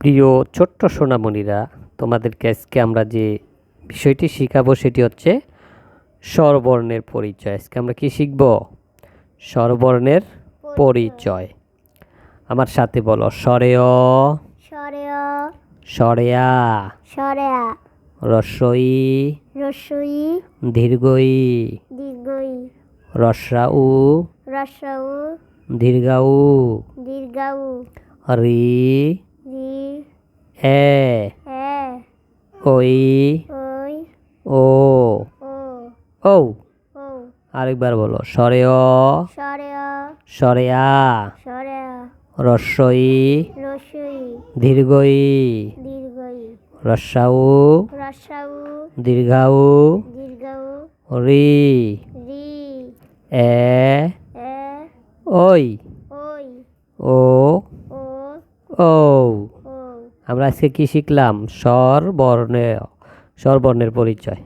প্রিয় ছোট্ট সোনামণিরা তোমাদেরকে আজকে আমরা যে বিষয়টি শিখাবো সেটি হচ্ছে স্বরবর্ণের পরিচয়। আজকে আমরা কি শিখব? স্বরবর্ণের পরিচয়। আমার সাথে বলো স্বরেয় সরেয়। স্বরেয়া সরেয়া। রস্বই রসই। দীর্ঘই। দীর্ঘই। রস্রাউ। রসউ দীর্ঘাউ। দীর্ঘাউ। রি। এ, ওই, ও ও আরেকবার বলো স্বরেয় সরেয় স্বরেয়া সরেয়া রস্বই দীর্ঘই, রসাউ, দীর্ঘাউ, রি, এ, ওই, ও ও আমরা আজকে কি শিখলাম? স্বর বর্ণের স্বর বর্ণের পরিচয়।